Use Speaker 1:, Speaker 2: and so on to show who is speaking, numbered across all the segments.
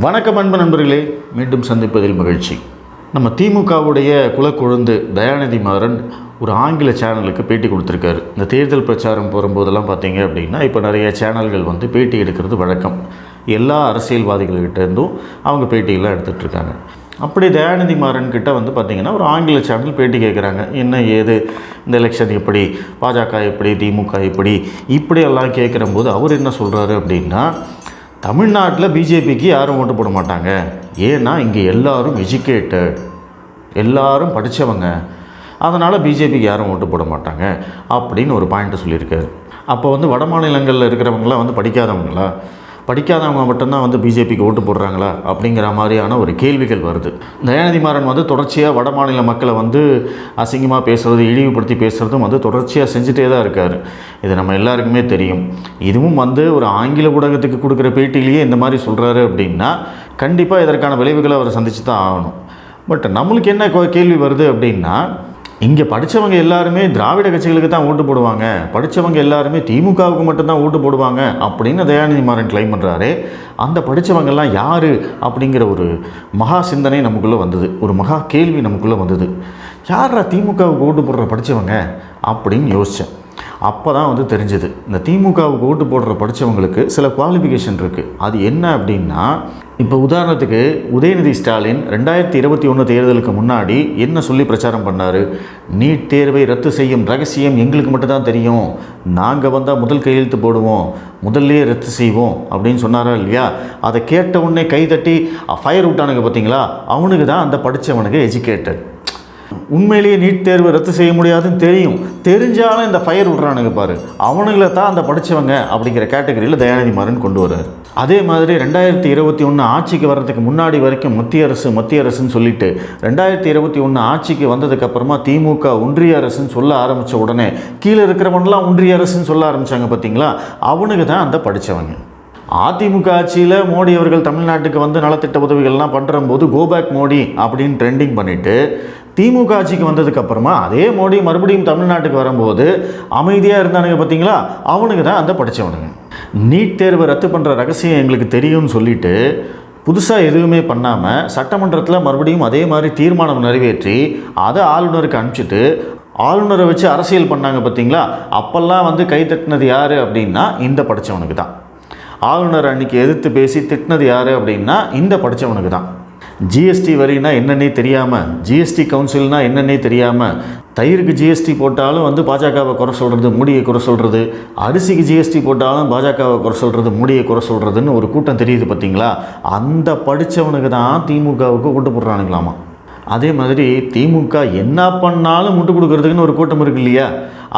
Speaker 1: வணக்கம் அன்பு நண்பர்களே மீண்டும் சந்திப்பதில் மகிழ்ச்சி. நம்ம திமுகவுடைய குலக்குழுந்து தயாநிதி மாறன் ஒரு ஆங்கில சேனலுக்கு பேட்டி கொடுத்துருக்காரு. இந்த தேர்தல் பிரச்சாரம் போகும்போதெல்லாம் பார்த்தீங்க அப்படின்னா இப்போ நிறைய சேனல்கள் வந்து பேட்டி எடுக்கிறது வழக்கம். எல்லா அரசியல்வாதிகள்கிட்டேருந்தும் அவங்க பேட்டியெல்லாம் எடுத்துகிட்ருக்காங்க அப்படி தயாநிதி மாறன் கிட்ட வந்து பார்த்திங்கன்னா ஒரு ஆங்கில சேனல் பேட்டி கேட்குறாங்க. என்ன ஏது இந்த எலெக்ஷன் எப்படி பாஜக எப்படி திமுக எப்படி இப்படியெல்லாம் கேட்குறம்போது அவர் என்ன சொல்கிறாரு அப்படின்னா தமிழ்நாட்டில் பிஜேபிக்கு யாரும் ஓட்டு போட மாட்டாங்க. ஏன்னா இங்கே எல்லோரும் எஜுகேட்டட் எல்லாரும் படித்தவங்க அதனால் பிஜேபிக்கு யாரும் ஓட்டு போட மாட்டாங்க அப்படின்னு ஒரு பாயிண்ட்டை சொல்லியிருக்காரு. அப்போ வந்து வட மாநிலங்களில் இருக்கிறவங்களாம் வந்து படிக்காதவங்களா? படிக்காதவங்க மட்டும்தான் வந்து பிஜேபிக்கு ஓட்டு போடுறாங்களா அப்படிங்கிற மாதிரியான ஒரு கேள்விகள் வருது. தயாநிதி மாறன் வந்து தொடர்ச்சியாக வட மாநில மக்களை வந்து அசிங்கமாக பேசுகிறது இழிவுபடுத்தி பேசுகிறதும் வந்து தொடர்ச்சியாக செஞ்சுட்டே தான் இருக்கார். இது நம்ம எல்லாருக்குமே தெரியும். இதுவும் வந்து ஒரு ஆங்கில ஊடகத்துக்கு கொடுக்குற பேட்டியிலேயே இந்த மாதிரி சொல்கிறாரு அப்படின்னா கண்டிப்பாக இதற்கான விளைவுகளை அவர் சந்திச்சு தான் ஆகணும். பட் நம்மளுக்கு என்ன கேள்வி வருது அப்படின்னா இங்கே படித்தவங்க எல்லாருமே திராவிட கட்சிகளுக்கு தான் ஓட்டு போடுவாங்க. படித்தவங்க எல்லாருமே திமுகவுக்கு மட்டும்தான் ஓட்டு போடுவாங்க அப்படின்னு தயாநிதி மாறன் கிளைம் பண்ணுறாரு அந்த படித்தவங்கெல்லாம் யார் அப்படிங்கிற ஒரு மகா சிந்தனை நமக்குள்ளே வந்தது. ஒரு மகா கேள்வி நமக்குள்ளே வந்தது. யாரா திமுகவுக்கு ஓட்டு போடுற படித்தவங்க அப்படின்னு யோசித்தேன் அப்போ தான் வந்து தெரிஞ்சது. இந்த திமுகவுக்கு ஓட்டு போடுற படித்தவங்களுக்கு சில குவாலிஃபிகேஷன் இருக்குது அது என்ன அப்படின்னா இப்போ உதாரணத்துக்கு உதயநிதி ஸ்டாலின் ரெண்டாயிரத்தி இருபத்தி ஒன்று தேர்தலுக்கு முன்னாடி என்ன சொல்லி பிரச்சாரம் பண்ணார்? நீட் தேர்வை ரத்து செய்யும் ரகசியம் எங்களுக்கு மட்டும்தான் தெரியும். நாங்கள் வந்தால் முதல் கையெழுத்து போடுவோம். முதல்லையே ரத்து செய்வோம். அப்படின்னு சொன்னாரா இல்லையா? அதை கேட்ட உடனே கைதட்டி ஃபயர் விட்டானுங்க பார்த்தீங்களா அவனுக்கு தான் அந்த படித்தவனுக்கு எஜுகேட்டட் உண்மையிலேயே நீட் தேர்வு ரத்து செய்ய முடியாதுன்னு தெரியும். தெரிஞ்சாலும் இந்த ஃபயர் விட்றானுங்க பாரு. அவனுங்கள தான் அந்த படித்தவங்க அப்படிங்கிற கேட்டகரியில் தயாநிதி மாறன் கொண்டு வர்றாரு. அதே மாதிரி ரெண்டாயிரத்தி இருபத்தி ஒன்று ஆட்சிக்கு வர்றதுக்கு முன்னாடி வரைக்கும் மத்திய அரசு மத்திய அரசுன்னு சொல்லிட்டு ரெண்டாயிரத்தி இருபத்தி ஒன்று ஆட்சிக்கு வந்ததுக்கப்புறமா திமுக ஒன்றிய அரசுன்னு சொல்ல ஆரம்பித்த உடனே கீழே இருக்கிறவன்லாம் ஒன்றிய அரசுன்னு சொல்ல ஆரம்பித்தாங்க பார்த்தீங்களா அவனுக்கு தான் அந்த படித்தவங்க அதிமுக ஆட்சியில் மோடி அவர்கள் தமிழ்நாட்டுக்கு வந்து நலத்திட்ட உதவிகள்லாம் பண்ணுற போது கோபேக் மோடி அப்படின்னு ட்ரெண்டிங் பண்ணிவிட்டு திமுக ஆட்சிக்கு வந்ததுக்கப்புறமா அதே மோடி மறுபடியும் தமிழ்நாட்டுக்கு வரும்போது அமைதியாக இருந்தானுங்க பார்த்தீங்களா அவனுக்கு தான் அந்த படித்தவனுங்க நீட் தேர்வை ரத்து பண்ணுற ரகசியம் எங்களுக்கு தெரியும்னு சொல்லிட்டு புதுசாக எதுவுமே பண்ணாமல் சட்டமன்றத்தில் மறுபடியும் அதே மாதிரி தீர்மானம் நிறைவேற்றி அதை ஆளுநருக்கு அனுப்பிச்சிட்டு ஆளுநரை வச்சு அரசியல் பண்ணாங்க பார்த்தீங்களா அப்போல்லாம் வந்து கைத்தட்டினது யார் அப்படின்னா இந்த படித்தவனுக்கு தான். ஆளுநர் அன்னைக்கு எதிர்த்து பேசி திட்டினது யார் அப்படின்னா இந்த படித்தவனுக்கு தான். ஜிஎஸ்டி வரினா என்னன்னே தெரியாமல் ஜிஎஸ்டி கவுன்சில்னா என்னன்னே தெரியாமல் தயிருக்கு ஜிஎஸ்டி போட்டாலும் வந்து பாஜகவை குறை சொல்கிறது மூடியை குறை சொல்கிறது அரிசிக்கு ஜிஎஸ்டி போட்டாலும் பாஜகவை குறை சொல்கிறது மூடியை குறை சொல்கிறதுன்னு ஒரு கூட்டம் தெரியுது பார்த்தீங்களா அந்த படித்தவனுக்கு தான் திமுகவுக்கு கூட்டு போடுறானுங்களாமா? அதே மாதிரி திமுக என்ன பண்ணாலும் முட்டு கொடுக்கறதுக்குன்னு ஒரு கூட்டம் இருக்கு இல்லையா?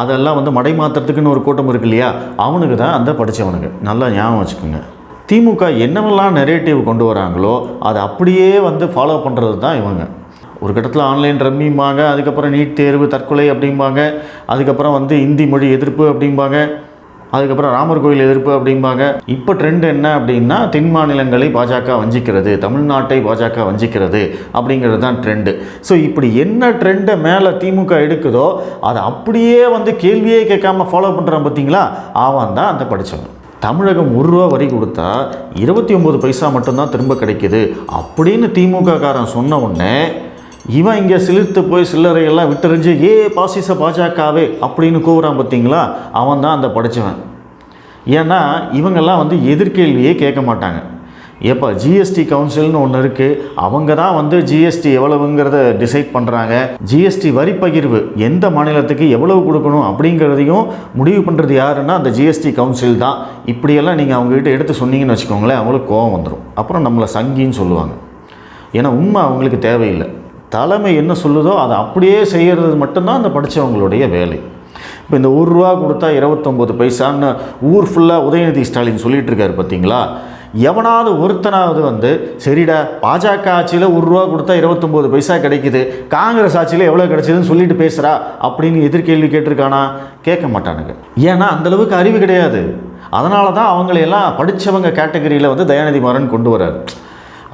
Speaker 1: அதெல்லாம் வந்து மடை மாற்றுறதுக்குன்னு ஒரு கூட்டம் இருக்கு இல்லையா? அவனுக்கு தான் அந்த படித்தவனுக்கு நல்லா ஞாபகம் வச்சுக்கோங்க. திமுக என்னவெல்லாம் நெரேட்டிவ் கொண்டு வராங்களோ அதை அப்படியே வந்து ஃபாலோ பண்ணுறது தான் இவங்க. ஒரு கட்டத்தில் ஆன்லைன் ரம்மிம்பாங்க அதுக்கப்புறம் நீட் தேர்வு தற்கொலை அப்படிம்பாங்க அதுக்கப்புறம் வந்து இந்தி மொழி எதிர்ப்பு அப்படிம்பாங்க. அதுக்கப்புறம் ராமர் கோயில் எதிர்ப்பு அப்படிம்பாங்க. இப்போ ட்ரெண்ட் என்ன அப்படின்னா தென் மாநிலங்களை பாஜக வஞ்சிக்கிறது தமிழ்நாட்டை பாஜக வஞ்சிக்கிறது அப்படிங்கிறது தான் ட்ரெண்டு ஸோ இப்படி என்ன ட்ரெண்டை மேலே திமுக எடுக்குதோ அதை அப்படியே வந்து கேள்வியே கேட்காம ஃபாலோ பண்ணுறான் பார்த்தீங்களா அவன் தான் அந்த படித்தவன் தமிழகம் ஒரு ரூபா வரி கொடுத்தா இருபத்தி ஒம்பது பைசா மட்டும்தான் திரும்ப கிடைக்குது. அப்படின்னு திமுக காரன் சொன்ன உடனே இவன் இங்கே சிலிர்த்து போய் சில்லறையெல்லாம் விட்டுறிஞ்சு ஏ பாசிச பாஜகவே அப்படின்னு கூவுறான் பார்த்தீங்களா அவன் தான் அந்த படித்தவன் ஏன்னா இவங்கெல்லாம் வந்து எதிர்கேள்வியே கேட்க மாட்டாங்க. ஏப்பா ஜிஎஸ்டி கவுன்சில்னு ஒன்று இருக்குது அவங்க தான் வந்து ஜிஎஸ்டி எவ்வளவுங்கிறத டிசைட் பண்ணுறாங்க ஜிஎஸ்டி வரி பகிர்வு எந்த மாநிலத்துக்கு எவ்வளவு கொடுக்கணும் அப்படிங்கிறதையும் முடிவு பண்ணுறது யாருன்னா அந்த ஜிஎஸ்டி கவுன்சில் தான். இப்படியெல்லாம் நீங்கள் அவங்ககிட்ட எடுத்து சொன்னீங்கன்னு வச்சுக்கோங்களேன் அவங்களுக்கு கோவம் வந்துடும் அப்புறம் நம்மளை சங்கின்னு சொல்லுவாங்க. ஏன்னா உண்மை அவங்களுக்கு தேவையில்லை. தலைமை என்ன சொல்லுதோ அதை அப்படியே செய்கிறது மட்டும்தான் அந்த படித்தவங்களுடைய வேலை. இப்போ இந்த ஒரு ரூபா கொடுத்தா இருபத்தொம்போது பைசான்னு ஊர் ஃபுல்லாக உதயநிதி ஸ்டாலின் சொல்லிட்டு இருக்காரு பார்த்தீங்களா எவனாவது ஒருத்தனாவது வந்து சரிடா பாஜக ஆட்சியில் ஒரு ரூபா கொடுத்தா இருபத்தொம்போது பைசா கிடைக்குது காங்கிரஸ் ஆட்சியில் எவ்வளோ கிடைச்சதுன்னு சொல்லிட்டு பேசுகிறா அப்படின்னு எதிர்கேள்வி கேட்டிருக்கானா? கேட்க மாட்டானுங்க. ஏன்னா அந்தளவுக்கு அறிவு கிடையாது. அதனால தான் அவங்களையெல்லாம் படித்தவங்க கேட்டகரியில் வந்து தயாநிதி மாறன் கொண்டு வர்றார்.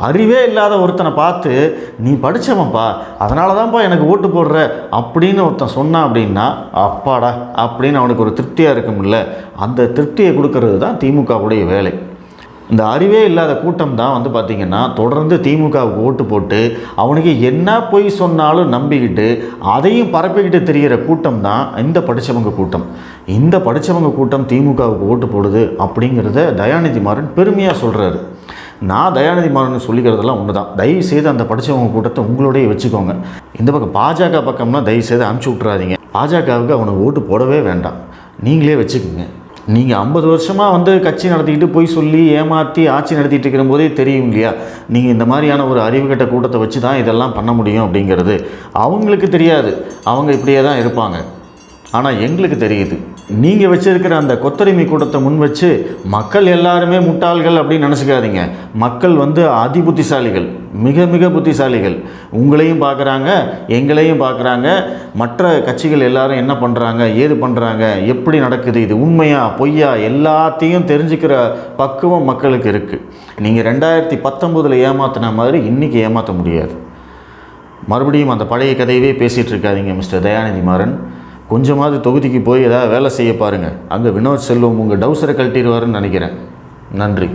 Speaker 1: அறிவே இல்லாத ஒருத்தனை பார்த்து நீ படித்தவன்ப்பா அதனால தான்ப்பா எனக்கு ஓட்டு போடுற அப்படின்னு ஒருத்தன் சொன்னான் அப்படின்னா அப்பாடா அப்படின்னு அவனுக்கு ஒரு திருப்தியாக இருக்கும்ல. அந்த திருப்தியை கொடுக்கறது தான் திமுகவுடைய வேலை. இந்த அறிவே இல்லாத கூட்டம் தான் வந்து பார்த்திங்கன்னா தொடர்ந்து திமுகவுக்கு ஓட்டு போட்டு அவனுக்கு என்ன பொய் சொன்னாலும் நம்பிக்கிட்டு அதையும் பரப்பிக்கிட்டு தெரிகிற கூட்டம் தான் இந்த படித்தவங்க கூட்டம். இந்த படித்தவங்க கூட்டம் திமுகவுக்கு ஓட்டு போடுது அப்படிங்கிறத தயாநிதி மாறன் பெருமையாக சொல்கிறாரு நான் தயாநிதி மாறன் சொல்லிக்கிறதெல்லாம் ஒன்று தான் தயவு செய்து அந்த படித்தவங்க கூட்டத்தை உங்களோடய வச்சுக்கோங்க. இந்த பக்கம் பாஜக பக்கம்னா தயவு செய்து அனுப்பிச்சி விட்றாதீங்க பாஜகவுக்கு அவனுக்கு ஓட்டு போடவே வேண்டாம். நீங்களே வச்சுக்கோங்க. நீங்கள் ஐம்பது வருஷமாக வந்து கட்சி நடத்திக்கிட்டு போய் சொல்லி ஏமாற்றி ஆட்சி நடத்திட்டு இருக்கிற போதே தெரியும் இல்லையா? நீங்கள் இந்த மாதிரியான ஒரு அறிவுகட்ட கூட்டத்தை வச்சு தான் இதெல்லாம் பண்ண முடியும் அப்படிங்கிறது. அவங்களுக்கு தெரியாது. அவங்க இப்படியே தான் இருப்பாங்க. ஆனால் எங்களுக்கு தெரியுது. நீங்கள் வச்சிருக்கிற அந்த கொத்தரிமை கூட்டத்தை முன் வச்சு மக்கள் எல்லாருமே முட்டாள்கள் அப்படின்னு நினச்சிக்காதீங்க. மக்கள் வந்து அதி புத்திசாலிகள் மிக மிக புத்திசாலிகள். உங்களையும் பார்க்குறாங்க எங்களையும் பார்க்குறாங்க மற்ற கட்சிகள் எல்லாரும் என்ன பண்ணுறாங்க ஏது பண்ணுறாங்க எப்படி நடக்குது இது உண்மையா பொய்யா எல்லாத்தையும் தெரிஞ்சுக்கிற பக்குவம் மக்களுக்கு இருக்குது நீங்கள் ரெண்டாயிரத்தி பத்தொம்போதில் ஏமாத்தின மாதிரி இன்றைக்கி ஏமாற்ற முடியாது. மறுபடியும் அந்த பழைய கதையவே பேசிகிட்டு இருக்காதிங்க மிஸ்டர் தயாநிதி மாறன் கொஞ்சமாவது தொகுதிக்கு போய் ஏதாவது வேலை செய்ய பாருங்கள் அங்கே வினோத் செல்வம் உங்கள் டவுசரை கழட்டிடுவாருன்னு நினைக்கிறேன். நன்றி.